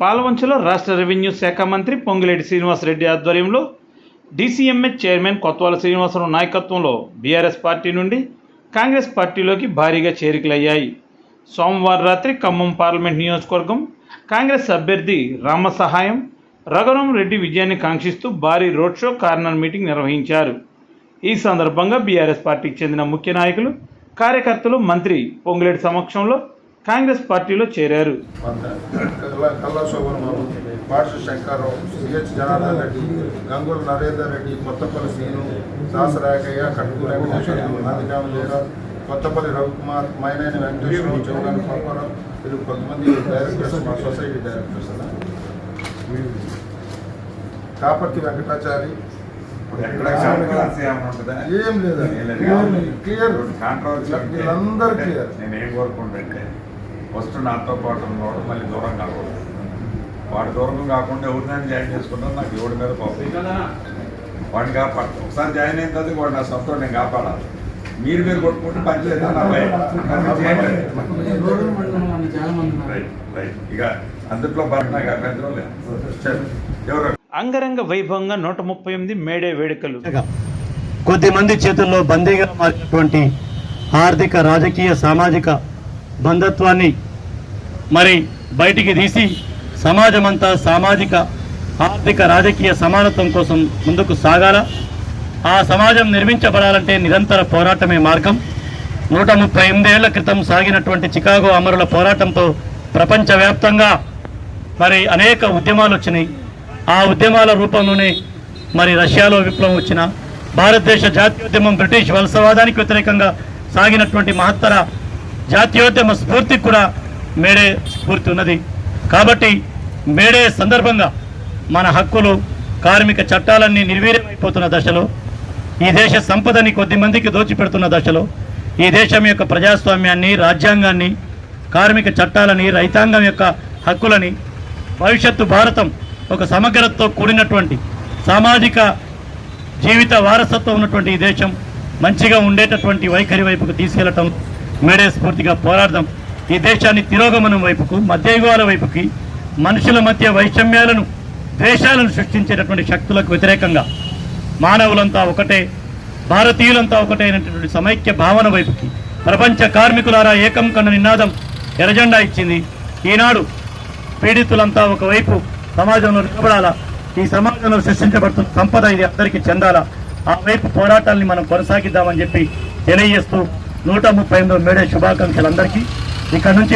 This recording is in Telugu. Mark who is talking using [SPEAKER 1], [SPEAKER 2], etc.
[SPEAKER 1] పాలవంచలో రాష్ట్ర రెవెన్యూ శాఖ మంత్రి పొంగిరెడ్డి శ్రీనివాసరెడ్డి ఆధ్వర్యంలో డీసీఎంహెచ్ చైర్మన్ కొత్వాల శ్రీనివాసరావు నాయకత్వంలో బీఆర్ఎస్ పార్టీ నుండి కాంగ్రెస్ పార్టీలోకి భారీగా చేరికలయ్యాయి. సోమవారం రాత్రి ఖమ్మం పార్లమెంట్ నియోజకవర్గం కాంగ్రెస్ అభ్యర్థి రామసహాయం రఘురాం రెడ్డి విజయాన్ని కాంక్షిస్తూ భారీ రోడ్ షో కార్నర్ మీటింగ్ నిర్వహించారు. ఈ సందర్భంగా బీఆర్ఎస్ పార్టీకి చెందిన ముఖ్య నాయకులు కార్యకర్తలు మంత్రి పొంగిరెడ్డి సమక్షంలో కాంగ్రెస్ పార్టీలో చేరారు.
[SPEAKER 2] శంకర్రావు సిహెచ్ జనార్దన్ రెడ్డి గంగుల నరేందర్ రెడ్డి కొత్తపల్లి శ్రీను దాసరాకయ్య కట్టు వెంకటేశ్వర నందిగామ జయరాజ్ కొత్తపల్లి రవికుమార్ మైనేని వెంకటేశ్వరరావు చౌగాని పాపారావు వీళ్ళు కొంతమంది డైరెక్టర్స్ మా సొసైటీ డైరెక్టర్స్ అలా కాపర్తి వెంకటాచారి ఏం లేదా. క్లియర్ వీళ్ళందరూ క్లియర్.
[SPEAKER 3] నేను ఏం కోరుకుంటుంటే ఫస్ట్ నాతో పాటు ఉన్నవాడు మళ్ళీ దూరం కాకూడదు. వాడు దూరం కాకుండా ఎవరినైనా జాయిన్ చేసుకుంటాను నాకు ఎవరి మీద కోపం వాడిని కాపాడు. ఒకసారి జాయిన్ అయిన తర్వాత వాడు నా సొంతం నేను కాపాడాలి. మీరు మీరు కొట్టుకుంటే పనిచేయదు నా భయం. ఇక అందుట్లో బాగా నాకు అభ్యంతరం లేదు. ఎవరు?
[SPEAKER 1] అంగరంగ వైభవంగా నూట ముప్పై ఎనిమిది మేడే వేడుకలు.
[SPEAKER 4] కొద్ది మంది చేతుల్లో బందీగా మారినటువంటి ఆర్థిక రాజకీయ సామాజిక బంధత్వాన్ని మరి బయటికి తీసి సమాజమంతా సామాజిక ఆర్థిక రాజకీయ సమానత్వం కోసం ముందుకు సాగాల? ఆ సమాజం నిర్మించబడాలంటే నిరంతర పోరాటమే మార్గం. నూట ముప్పై ఎనిమిదేళ్ళ క్రితం సాగినటువంటి చికాగో అమరుల పోరాటంతో ప్రపంచవ్యాప్తంగా మరి అనేక ఉద్యమాలు వచ్చినాయి. ఆ ఉద్యమాల రూపంలోనే మరి రష్యాలో విప్లవం వచ్చిన భారతదేశ జాతీయోద్యమం బ్రిటిష్ వలసవాదానికి వ్యతిరేకంగా సాగినటువంటి మహత్తర జాతీయోద్యమ స్ఫూర్తికి కూడా మేడే స్ఫూర్తి ఉన్నది. కాబట్టి మేడే సందర్భంగా మన హక్కులు కార్మిక చట్టాలన్నీ నిర్వీర్యమైపోతున్న దశలో ఈ దేశ సంపదని కొద్ది మందికి దోచిపెడుతున్న దశలో ఈ దేశం యొక్క ప్రజాస్వామ్యాన్ని రాజ్యాంగాన్ని కార్మిక చట్టాలని రైతాంగం యొక్క హక్కులని భవిష్యత్తు భారతం ఒక సమగ్రతతో కూడినటువంటి సామాజిక జీవిత వారసత్వం ఉన్నటువంటి ఈ దేశం మంచిగా ఉండేటటువంటి వైఖరి వైపుకు తీసుకెళ్ళటం మేడే స్ఫూర్తిగా పోరాడదాం. ఈ దేశాన్ని తిరోగమనం వైపుకు మధ్యయుగాల వైపుకి మనుషుల మధ్య వైషమ్యాలను ద్వేషాలను సృష్టించేటటువంటి శక్తులకు వ్యతిరేకంగా మానవులంతా ఒకటే భారతీయులంతా ఒకటే అయినటువంటి సమైక్య భావన వైపుకి ప్రపంచ కార్మికులారా ఏకం కన్న నినాదం ఎరజెండా ఇచ్చింది. ఈనాడు పీడితులంతా ఒకవైపు సమాజంలో నిలబడాలా? ఈ సమాజంలో సృష్టించబడుతున్న సంపద ఇది అందరికీ చెందాలా? ఆ వైపు పోరాటాల్ని మనం కొనసాగిద్దామని చెప్పి తెలియజేస్తూ నూట ముప్పై ఎనిమిదో మేడే శుభాకాంక్షలు అందరికీ. ఇక్కడ నుంచి